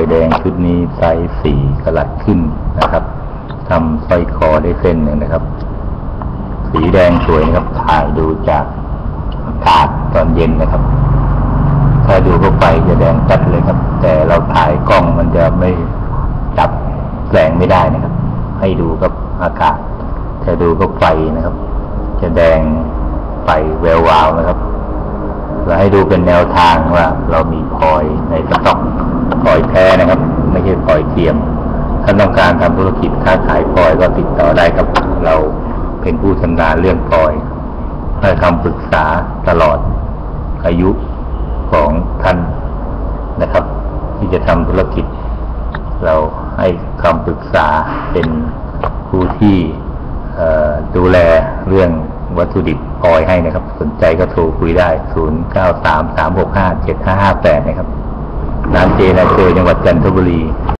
อยแดงชุดนี้ไซส์สี่กะลัดขึ้นนะครับทำสร้อยคอได้เส้นหนึ่งนะครับ สีแดงสวยนะครับ ถ่ายดูจากอากาศตอนเย็นนะครับ ถ้าดูเข้าไปจะแดงจัดเลยครับ แต่เราถ่ายกล้องมันจะไม่จับแสงไม่ได้นะครับ ให้ดูกับอากาศถ้าดูก็ไฟนะครับ จะแดงไฟแวววาวนะครับ เราให้ดูเป็นแนวทางว่า เรามีพลอยในสต็อกพลอยแท้นะครับ ไม่ใช่พลอยเทียม ถ้าต้องการทำธุรกิจค้าขายพลอยก็ติดต่อได้ครับ เราเป็นผู้ชำนาญเรื่องพลอยให้คำปรึกษาตลอดอายุของท่านนะครับ ที่จะทำธุรกิจ เราให้คำปรึกษาเป็นผู้ที่ดูแลเรื่อง วัตถุดิบออยให้นะครับ สนใจก็โทรคุยได้ 0 9 3 3 6 5 7 5 5 8 นะครับร้านเจนาเจอจังหวัดจันทบุรี